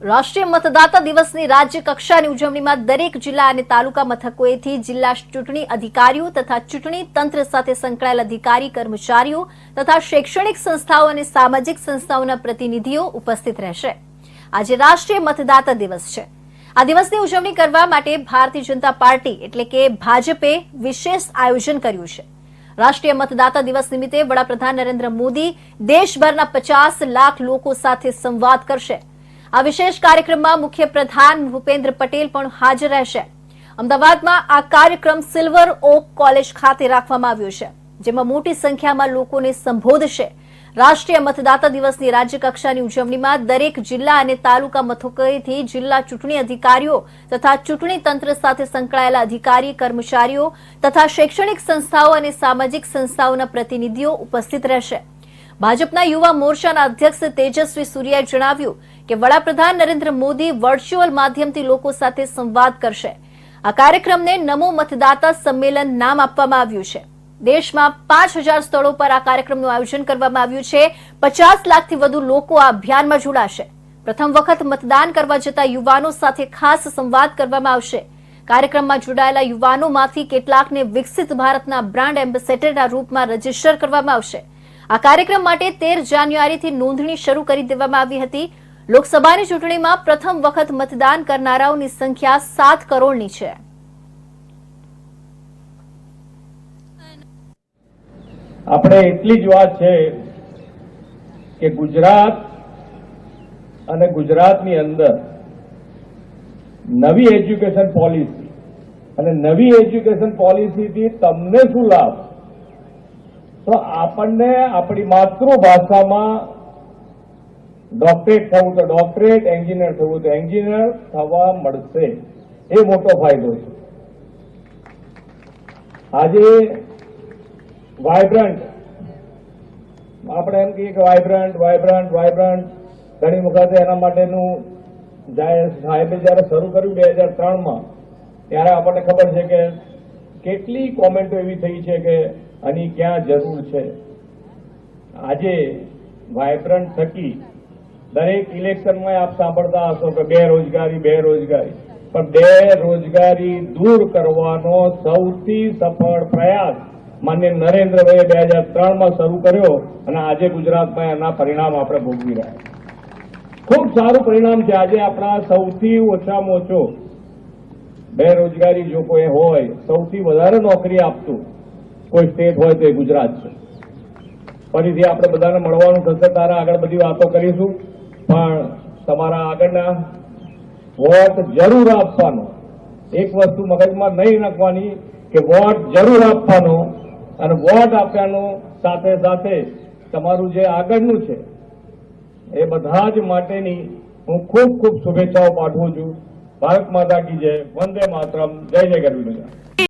રાષ્ટ્રીય મતદાતા દિવસની રાજ્ય કક્ષાની ઉજવણીમાં દરેક જિલ્લા અને તાલુકા મથકોએથી જિલ્લા ચૂંટણી અધિકારીઓ તથા ચૂંટણી તંત્ર સાથે સંકળાયેલ અધિકારી, કર્મચારીઓ તથા શૈક્ષણિક સંસ્થાઓ અને સામાજિક સંસ્થાઓના પ્રતિનિધિઓ ઉપસ્થિત રહેશે. આજે રાષ્ટ્રીય મતદાતા દિવસ છે. આ દિવસની ઉજવણી કરવા માટે ભારતીય જનતા પાર્ટી એટલે કે ભાજપે વિશેષ આયોજન કર્યું છે. રાષ્ટ્રીય મતદાતા દિવસ નિમિત્તે વડાપ્રધાન નરેન્દ્ર મોદી દેશભરના પચાસ લાખ લોકો સાથે સંવાદ કરશે. આ વિશેષ કાર્યક્રમમાં મુખ્ય પ્રધાન ભૂપેન્દ્ર પટેલ પણ હાજર રહેશે. અમદાવાદમાં આ કાર્યક્રમ સિલ્વર ઓક કોલેજ ખાતે રાખવામાં આવ્યો છે, જેમાં મોટી સંખ્યામાં લોકોને સંબોધશે. રાષ્ટ્રીય મતદાતા દિવસની રાજ્યકક્ષાની ઉજવણીમાં દરેક જિલ્લા અને તાલુકા મથકોએથી જિલ્લા ચૂંટણી અધિકારીઓ તથા ચૂંટણી તંત્ર સાથે સંકળાયેલા અધિકારી, કર્મચારીઓ તથા શૈક્ષણિક સંસ્થાઓ અને સામાજિક સંસ્થાઓના પ્રતિનિધિઓ ઉપસ્થિત રહેશે. ભાજપના યુવા મોરચાના અધ્યક્ષ તેજસ્વી સૂર્યાએ જણાવ્યું કે વડાપ્રધાન નરેન્દ્ર મોદી વર્ચ્યુઅલ માધ્યમથી લોકો સાથે સંવાદ કરશે. આ કાર્યક્રમને નમો મતદાતા સંમેલન નામ આપવામાં આવ્યું છે. દેશમાં પાંચ હજાર સ્થળો પર આ કાર્યક્રમનું આયોજન કરવામાં આવ્યું છે. પચાસ લાખથી વધુ લોકો આ અભિયાનમાં જોડાશે. પ્રથમ વખત મતદાન કરવા જતા યુવાનો સાથે ખાસ સંવાદ કરવામાં આવશે. કાર્યક્રમમાં જોડાયેલા યુવાનોમાંથી કેટલાકને વિકસિત ભારતના બ્રાન્ડ એમ્બેસેડરના રૂપમાં રજિસ્ટર કરવામાં આવશે. આ કાર્યક્રમ માટે તેર જાન્યુઆરીથી નોંધણી શરૂ કરી દેવામાં આવી હતી. લોકસભાની ચૂંટણીમાં પ્રથમ વખત મતદાન કરનારાઓની સંખ્યા સાત કરોડની છે. આપણે એટલી જ વાત છે કે ગુજરાત અને ગુજરાતની અંદર નવી એજ્યુકેશન પોલિસી અને નવી એજ્યુકેશન પોલિસીથી તમને શું લાભ? તો આપણને આપણી માતૃભાષામાં ડોક્ટરેટ થવું તો ડોક્ટરેટ એન્જિનિયર થવું તો એન્જિનિયર થવા મળશે. એ મોટો ફાયદો છે. આજે વાઇબ્રન્ટ આપણે એમ કહીએ કે વાઇબ્રન્ટ વાઇબ્રન્ટ વાયબ્રન્ટ ઘણી વખત એના માટેનું સાહેબે જ્યારે શરૂ કર્યું બે હજાર ત્રણમાં, ત્યારે આપણને ખબર છે કે કેટલી કોમેન્ટો એવી થઈ છે કે આની ક્યાં જરૂર છે. આજે વાયબ્રન્ટ થકી દરેક ઇલેક્શનમાં આપ સાંભળતા હશો કે બેરોજગારી બેરોજગારી. પણ બેરોજગારી દૂર કરવાનો સૌથી સફળ પ્રયાસ માન્ય નરેન્દ્રભાઈએ બે હજાર ત્રણમાં શરૂ કર્યો અને આજે ગુજરાતમાં એના પરિણામ આપણે ભોગવી રહ્યા ખૂબ સારું પરિણામ છે. આજે આપણા સૌથી ઓછામાં ઓછો બેરોજગારી જો કોઈ હોય, સૌથી વધારે નોકરી આપતું કોઈ સ્ટેટ હોય તો એ ગુજરાત છે. ફરીથી આપણે બધાને મળવાનું થશે. તારા આગળ બધી વાતો કરીશું. પણ તમારા આગળના વોટ જરૂર આપવાનો. એક વસ્તુ મગજમાં નહીં નાખવાની કે વોટ જરૂર આપવાનો અને વોટ આપ્યાનું સાથે સાથે તમારું જે આગળનું છે, એ બધા જ માટેની હું ખૂબ ખૂબ શુભેચ્છાઓ પાઠવું છું. ભારત માતા કી જય, વંદે માતરમ, જય જય ગરવી